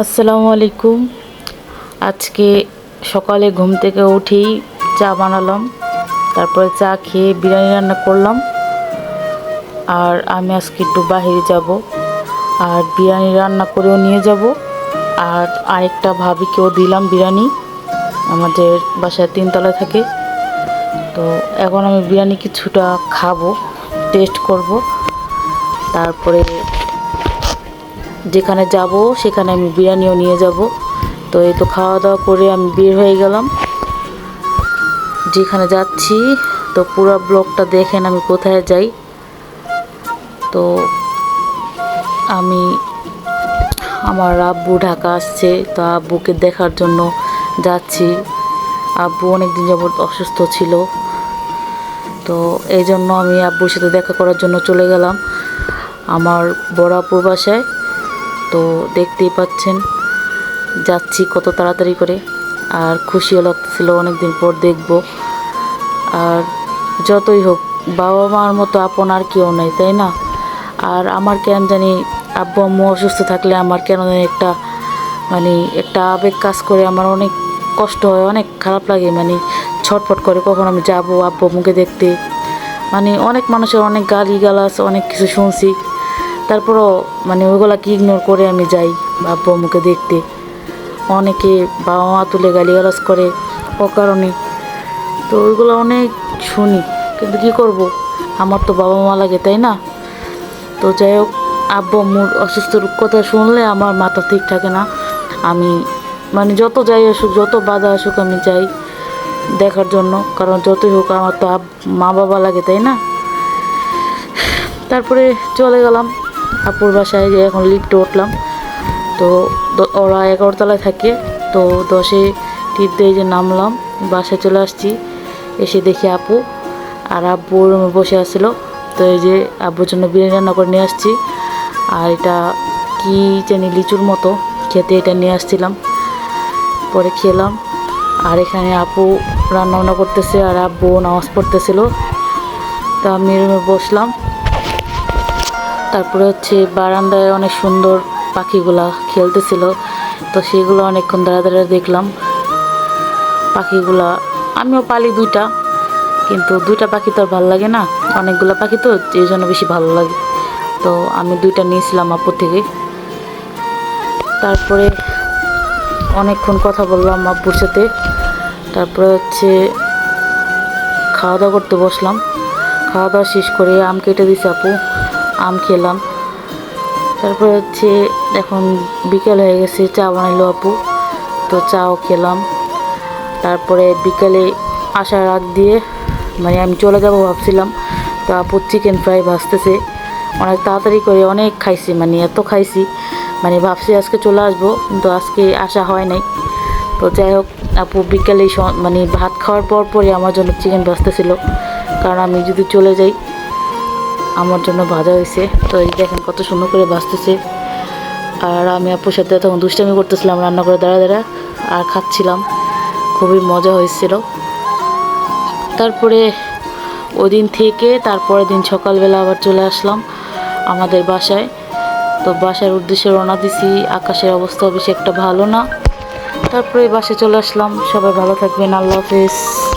আসসালামু আলাইকুম। আজকে সকালে ঘুম থেকে উঠেই চা বানালাম, তারপরে চা খেয়ে বিরিয়ানি রান্না করলাম, আর আমি আজকে একটু বাহিরে যাব, আর বিরিয়ানি রান্না করেও নিয়ে যাব, আর আরেকটা ভাবিকেও দিলাম বিরিয়ানি, আমাদের বাসায় তিনতলায় থাকে। তো এখন আমি বিরিয়ানি কিছুটা খাব টেস্ট করব, তারপরে যেখানে যাব, সেখানে আমি বিরিয়ানিও নিয়ে যাব। তো এই তো খাওয়া দাওয়া করে আমি বের হয়ে গেলাম। যেখানে যাচ্ছি, তো পুরো ব্লগটা দেখেন আমি কোথায় যাই। তো আমি, আমার আব্বু ঢাকা আসছে, তো আব্বুকে দেখার জন্য যাচ্ছি। আব্বু অনেক দিন যাবত অসুস্থ ছিল। তো এই জন্য আমি আব্বুর সাথে দেখা করার জন্য চলে গেলাম। আমার বড় আপুর বাসায়। তো দেখতেই পাচ্ছেন। যাচ্ছি কত তাড়াতাড়ি করে। আর খুশিও লাগতেছিল, অনেকদিন পর দেখব। আর যতই হোক বাবা মার মতো আপন আর কেউ নেই, তাই না? আর আমার কেন জানি আব্বু আম্মু অসুস্থ থাকলে আমার কেন একটা মানে একটা আবেগ কাজ করে। আমার অনেক কষ্ট হয়, অনেক খারাপ লাগে মানে ছটফট করে কখন আমি যাব আব্বু মুখে দেখতে। মানে অনেক মানুষের অনেক গালি গালাস অনেক কিছু শুনছি। তারপরও মানে ওইগুলাকে ইগনোর করে আমি যাই আব্বু মুখে দেখতে। অনেকে বাবা মা তুলে গালিগালাজ করে অকারণে। তো ওইগুলো অনেক শুনি, কিন্তু কী করব? আমার তো বাবা মা লাগে, তাই না? তো যাই হোক, আব্বু আম্মুর অসুস্থর কথা শুনলে আমার মাথা ঠিক থাকে না। আমি মানে যত যাই আসুক, যত বাধা আসুক আমি যাই দেখার জন্য। কারণ যতই হোক আমার তো মা বাবা লাগে, তাই না? তারপরে চলে গেলাম। আপুর বাসায় যে এখন লিফটে উঠলাম। তো ওরা এগারোতলায় থাকে, তো দশে টিপ দিয়ে যে নামলাম, বাসায় চলে আসছি। এসে দেখি আপু আর আব্বু রুমে বসে আসছিল তো এই যে আব্বুর জন্য বিরিয়ানি রান্না করে নিয়ে আসছি। আর এটা কি জানি লিচুর মতো, খেতে এটা নিয়ে আসছিলাম। পরে খেলাম। আর এখানে আপু রান্না বান্না করতেছে আর আব্বু নামাজ পড়তেছিল। তা আমি রুমে বসলাম। তারপরে হচ্ছে বারান্দায় অনেক সুন্দর পাখিগুলা খেলতেছিল। তো সেগুলো অনেকক্ষণ দাঁড়া দেখলাম। পাখিগুলা, আমিও পালি দুইটা, কিন্তু দুইটা পাখি তো আর ভালো লাগে না। অনেকগুলো পাখি তো, এই জন্য বেশি ভালো লাগে। তো আমি দুইটা নিয়েছিলাম আপুর থেকে। তারপরে অনেকক্ষণ কথা বললাম আব্বুর সাথে। তারপরে হচ্ছে খাওয়া দাওয়া করতে বসলাম। খাওয়া দাওয়া শেষ করে আম কেটে দিছে আপু। আম খেলাম। তারপরে হচ্ছে এখন বিকেল হয়ে গেছে, চা বানাইলো আপু। তো চাও খেলাম। তারপরে বিকেলে আসার আগ দিয়ে মানে আমি চলে যাব ভাবছিলাম। তো আপু চিকেন ফ্রাই ভাজতেছে। অনেক তাড়াতাড়ি করে অনেক খাইছি মানে এত খাইছি। মানে ভাবছি আজকে চলে আসব, কিন্তু আজকে আসা হয় নাই। তো যাই হোক, আপু বিকেলে মানে ভাত খাওয়ার পর পরই আমার জন্য চিকেন ভাজতেছিল। কারণ আমি যদি চলে যাই আমার জন্য ভাজা হয়েছে। তো এই দেখেন কত সুন্দর করে ভাজতেছে। আর আমি আপুর সাথে তখন দুষ্টামি করতেছিলাম, রান্না করে দাঁড়া দাঁড়া আর খাচ্ছিলাম। খুবই মজা হয়েছিল। তারপরে ওই দিন থেকে তারপরের দিন সকালবেলা আবার চলে আসলাম আমাদের বাসায়। তো বাসার উদ্দেশ্যে রওনা দিছি, আকাশের অবস্থা বেশি একটা ভালো না। তারপরে বাসায় চলে আসলাম। সবাই ভালো থাকবেন, আল্লাহ হাফেজ।